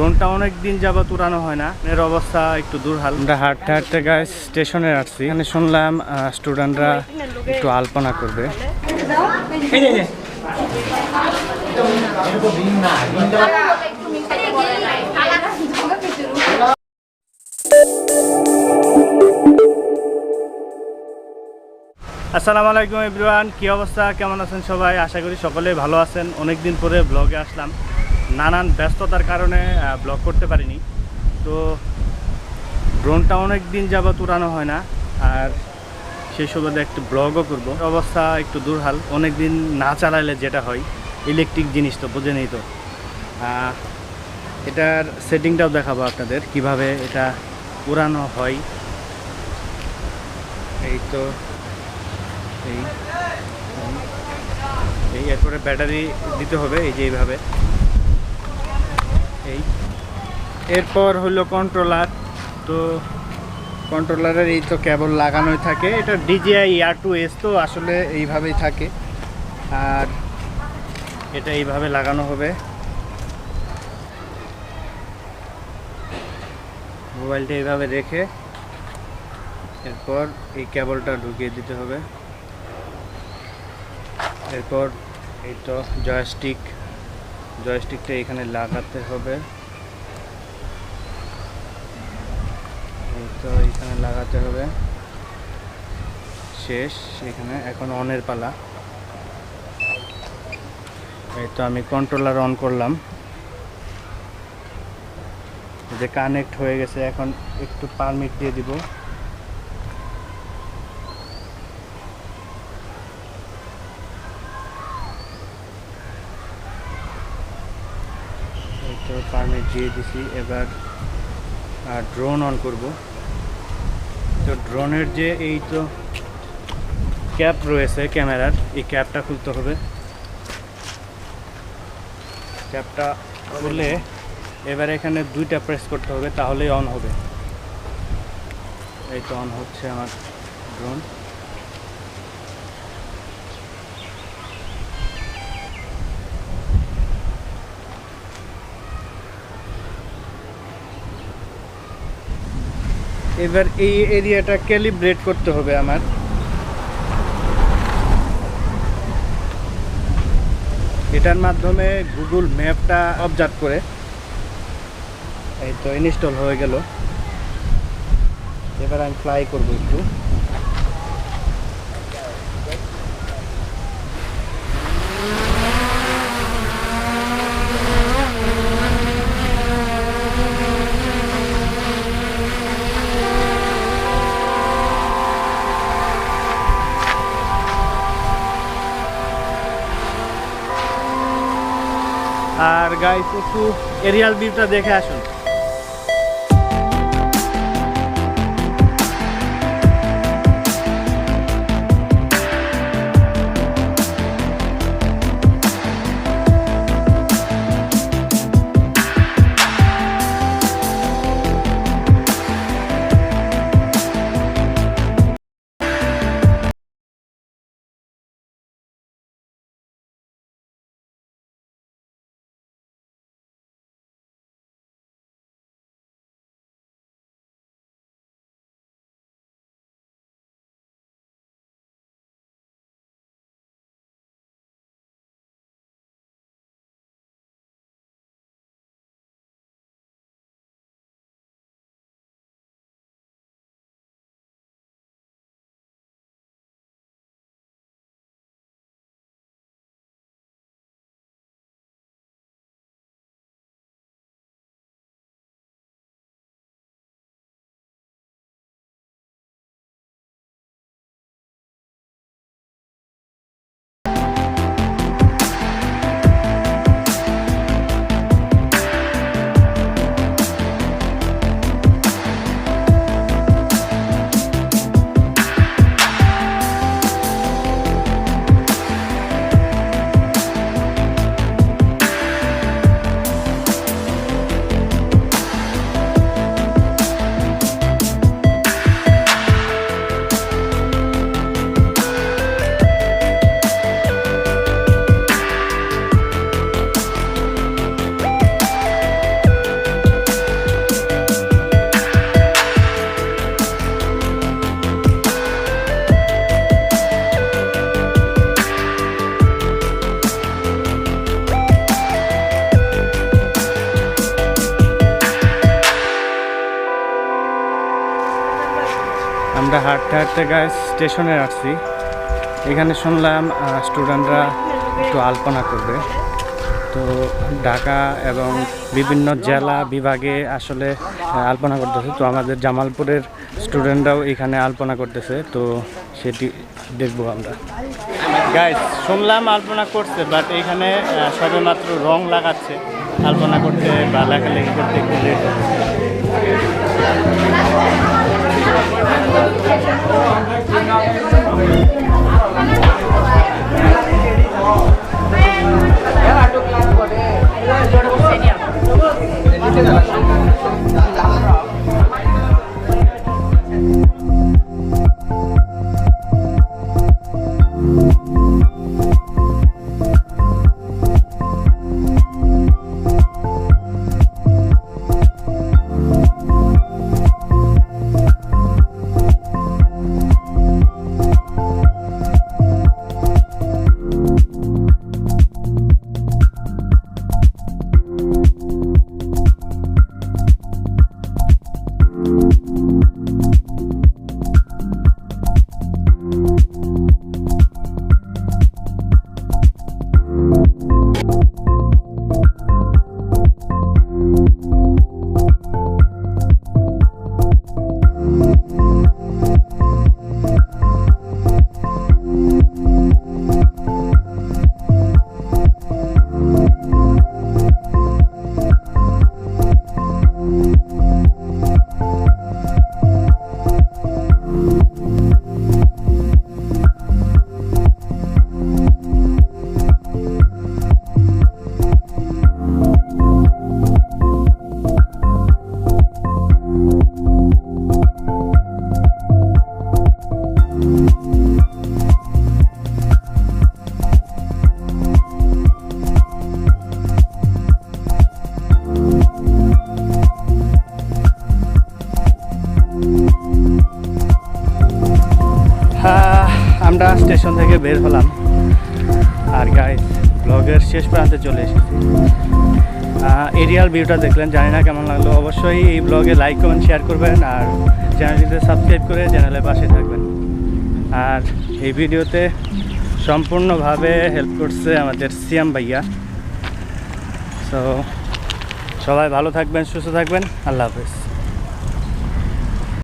ড্রোনটা অনেক দিন যাবত উড়ানো হয় না। এর অবস্থা একটু দুর্হাল। আমরা হাঁটতে হাঁটতে গায়ে স্টেশনে আসছি। এখানে শুনলাম স্টুডেন্টরা একটু আলপনা করবে। আসসালামু আলাইকুম এভরিওয়ান কি অবস্থা? কেমন আছেন সবাই? আশা করি সকলেই ভালো আছেন। অনেক দিন পরে ব্লগে আসলাম। নানান ব্যস্ততার কারণে ব্লগ করতে পারিনি। তো ড্রোনটা অনেক দিন যাবত উড়ানো হয় না, আর সেই সুবাদে একটু ব্লগও করব। অবস্থা একটু দুর্হাল। অনেক দিন না চালাইলে যেটা হয় ইলেকট্রিক জিনিস তো বোঝেনই তো। এটার সেটিংটাও দেখাবো আপনাদের, কীভাবে এটা উড়ানো হয়। এই তো, এই এই, এরপরে ব্যাটারি দিতে হবে, এই যে এইভাবে। এই। এরপর হলো কন্ট্রোলার তো কন্ট্রোলারের এই তো কেবল লাগানোই থাকে। এটা ডিজিআই আর টু এস তো আসলে এইভাবেই থাকে। আর এটা এইভাবে লাগানো হবে। মোবাইলটা এইভাবে রেখে এরপর এই কেবলটা ঢুকিয়ে দিতে হবে। এরপর এই তো জয়স্টিক জয়স্টিকটা এখানে লাগাতে হবে। তো এখানে লাগাতে হবে। শেষ, এখানে এখন অনের পালা। এই তো আমি কন্ট্রোলার অন করলাম। যে কানেক্ট হয়ে গেছে, এখন একটু পারমিট দিয়ে দিব এই তো পারমিট দিয়ে দিছি এবার ড্রোন অন করব। তো ড্রোনের যে এই তো ক্যাপ রয়েছে ক্যামেরার এই ক্যাপটা খুলতে হবে। ক্যাপটা খুলে এবার এখানে দুইটা প্রেস করতে হবে, তাহলেই অন হবে। এই তো অন হচ্ছে আমার ড্রোন এবার এই এরিয়াটা ক্যালিব্রেট করতে হবে আমার। এটার মাধ্যমে গুগল ম্যাপটা অবজার্ভ করে। এই তো ইনস্টল হয়ে গেল। এবার আমি ফ্লাই করব একটু। গাইস একটু এরিয়াল ভিউটা দেখে আসুন। আমরা হাঁটতে হাঁটতে গায়ে স্টেশনে আসছি। এখানে শুনলাম স্টুডেন্টরা একটু আলপনা করবে। তো ঢাকা এবং বিভিন্ন জেলা বিভাগে আসলে আলপনা করতেছে। তো আমাদের জামালপুরের স্টুডেন্টরাও এখানে আলপনা করতেছে। তো সেটি দেখব আমরা। গাইজ শুনলাম আলপনা করছে বাট এখানে সবে রং লাগাচ্ছে। আলপনা করতে বা লেখালেখি করতে একটু লেট আমরা স্টেশন থেকে বের হলাম। আর গাইস ব্লগের শেষ প্রান্তে চলে এসেছি। এরিয়াল ভিউটা দেখলেন, জানি না কেমন লাগল। অবশ্যই এই ব্লগে লাইক কমেন্ট শেয়ার করবেন আর চ্যানেলটিতে সাবস্ক্রাইব করে চ্যানেলের পাশে থাকবেন। আর এই ভিডিওতে সম্পূর্ণভাবে হেল্প করছে আমাদের সিয়াম ভাইয়া। সো সবাই ভালো থাকবেন, সুস্থ থাকবেন। আল্লাহ হাফেজ।